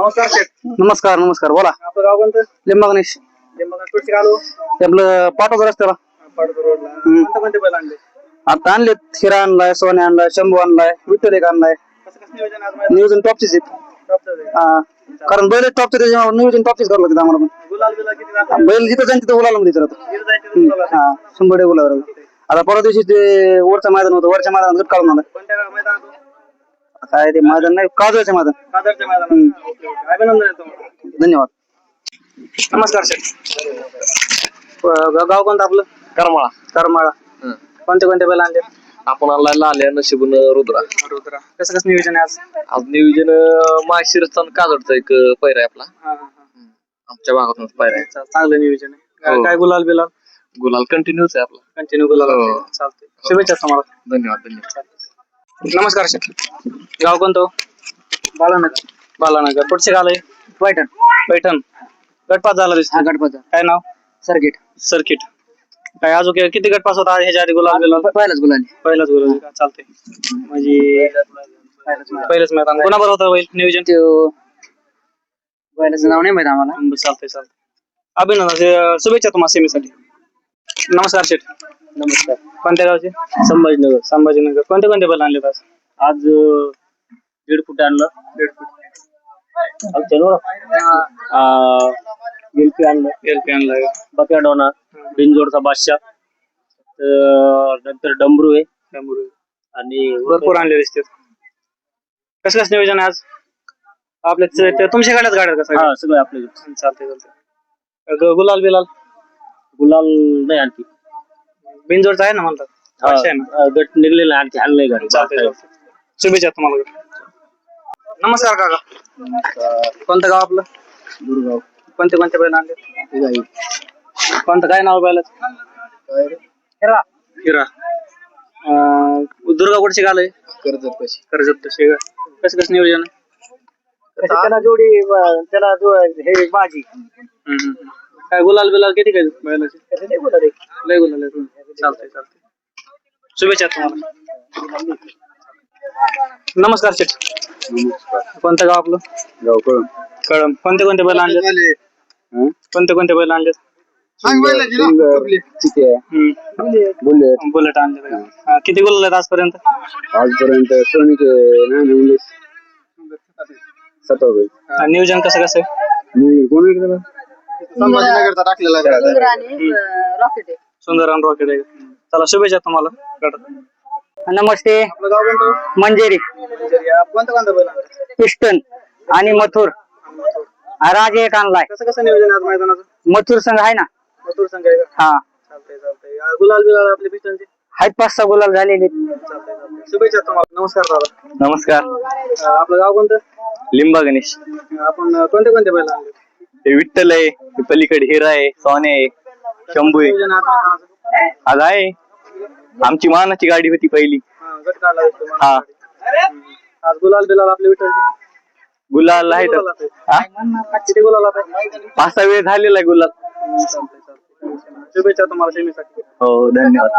नमस्कार शेठ. नमस्कार नमस्कार बोला. आपलं गाव कोणतं? लिंबा गणेश लिंबागड कुठचे आलो ते आपलं पाठवतो रस्त्याला. पाडतो रोडला. कोणते कोणते बैल आणले? आता आणले हिरा आणलाय सोने आणलाय शंभू आणलाय विठ्ठल एक आणलाय. कसं कसं नियोजन आज मैदान नियोजन टॉपचीच आहेत. आहे. हा. कारण बैल टॉपचे त्याच्यामुळे नियोजन टॉपचीच करावं लागतं आम्हाला पण. गुलाल बिलाल किती जातं? बैल जिथं जाईन तिथं किती जायचं ते गुलाल आहे. हा शंभर डे आता परवा दिवशी ते वरचं मैदान होतं वरच्या मैदानात गट काढून आला कोणत्या गाव मैदानात? काय ते मैदान नाही काजूचं मैदान. कादरच्या मैदानात ओके, ओके. अभिनंदन आहे तुम्हाला धन्यवाद. नमस्कार ग- गाव कोणतं आपलं? करमाळा. करमाळा. कोणते कोणते बैल आणले? आपण आणलाय लाल्या नशिबून रुद्रा. रुद्रा. कसं कसं नियोजन आहे आज? आज नियोजन माशिरचा काजडचा एक पैरा आहे आपला. हा, हा, हा. आमच्या भागातूनच पैरा आहे. चा- चांगलं नियोजन आहे. काय- हो. काय गुलाल बिलाल? गुलाल कंटिन्यूच आहे आपला. कंटिन्यू गुलाल हो. चालतंय. शुभेच्छा तुम्हाला. धन्यवाद धन्यवाद. नमस्कार शेठ गाव कोणतं? बालानगर. बालानगर. कुठचे गाव आहे? पैठण. पैठण. गटपात झाला दिसतो गणपती काय नाव? सर्किट. सर्किट. काय अजून किती गटपास होता? ह्याच्या आधी गुलाल बिलाल पहिलाच बोलाने पहिलाच गुलाल का? चालतंय. म्हणजे पहिलंच मैदान. कोणाबरोबर होतं बैल नियोजन? बैलाचं नाव नाही माहिती आम्हाला. बरं, चालतंय चालतंय. अभिनंदन. अं, शुभेच्छा तुम्हाला सेमीसाठी. नमस्कार शेठ. नमस्कार. कोणत्या गावचे? संभाजीनगर. संभाजीनगर. कोणते कोणते बैल आणले आज? आज अं, दीड फूट आणलं. दीड फूट. गिलपी आणलं. एलपी आणलाय बक्या डोना बिनजोडचा बादशाह. तर नंतर डमरू आहे. त्यामुळे आणि भरपूर आणले दिसते कसं कसं नियोजन आहे आज? आपल्या तुमच्या गाड्यात गाड्या कसं हा सगळं आपले चालतंय चालतंय. ग- गुलाल बिलाल? गुलाल नाही आणखी. बिनजोडचा आहे ना म्हणतात. पाचशे आहे ना. गट निघलेला आणखी आणलंय गाडी चालतंय चालतंय. शुभेच्छा तुम्हाला. नमस्कार काका. कोणतं गाव आपलं? दुर्गाव कोणते कोणते बैल आणले? कोणतं काय नाव बैलाचं? हिरा. अं, दुर्गा कुठची गाल आहे? कर्जत कशी. कर्जत तशी का? कसं कसं नियोजन आहे? त्याला जोडी त्याला जो हे हम्म, हम्म. काय गुलाल बिलाल किती काय बैलाचे? लय गुलाल. चालतंय चालतंय. शुभेच्छा तुम्हाला. नमस्कार शेठ. कोणतं गाव आपलं? गाव कळून कळम कोणते कोणते बैल आणले कोणते कोणते बैल आणले आहे. बुलेट. बुलेट. आणले? किती गुलाल आहेत आजपर्यंत? आजपर्यंत सोनीचे नाही सतरा नियोजन कसं कसं आहे? मी कोण आहे त्याला? संभाजीनगरचा टाकलेला सुंदर आणि रॉकेट आहे. चला शुभेच्छा तुम्हाला. गटात. नमस्ते. आपलं गाव कोणतं? मंजेरी. कोणतं कोणतं बैल आणलं? पिस्टन आणि मथुर. राज एक आणलाय. कसं कसं नियोजन आहे आज मैदानाचं? मथुर संघ आहे ना? मथुर संघ आहे का? हा. चालतंय चालतंय. अं, गुलाल बिलाल आपले पिस्टनचे आहेत पाच सहा गुलाल झालेले. चालतंय चालतंय. शुभेच्छा तुम्हाला. नमस्कार दादा. नमस्कार. अं, आपलं गाव कोणतं? लिंबा गणेश. अं, आपण अं, कोणते कोणते बैल आणले? विठ्ठल आहे पलीकडे हिरा आहे सोने आहे. शंभू आहे आज आहे आमची मानाची गाडी होती पहिली. हा. हा. आज गुलाल बिलाल आपले विठ्ठलचे गुलाल आहे तर. किती गुलाल पाच सहा वेळ झालेला आहे गुलाल. शुभेच्छा तुम्हाला सेमीसाठी हो धन्यवाद.